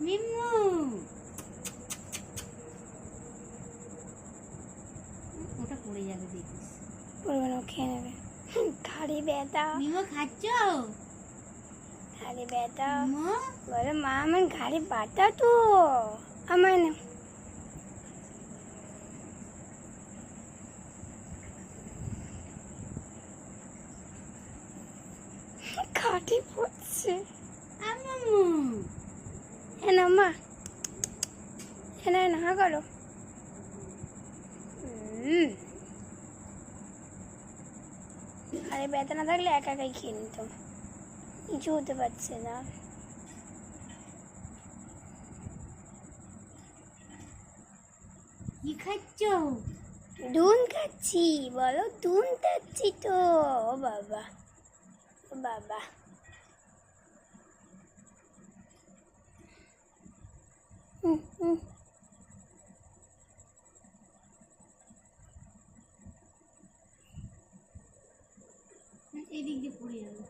মিম্মু ওটা পড়ে যাবে দেখিস। বলবে না খেয়ে নেবে। ঘাড়ি ব্যথা। মিমো খাচ্ছ? ঘাড়ি ব্যথা। বলে মা আমার ঘাড়ি ব্যথা তো। আমার না ঘাড়ি পড়ছে। আম্মু এ না না করো আরে ব্যথা না থাকলে একা একাই খেয়ে নিত কিছু হতে পারছে না কি খাচ্ছ দুন খাচ্ছি বলো দুন খাচ্ছি তো ও বাবা ও বাবা হুম। এদিক দিয়ে পড়ে যাবে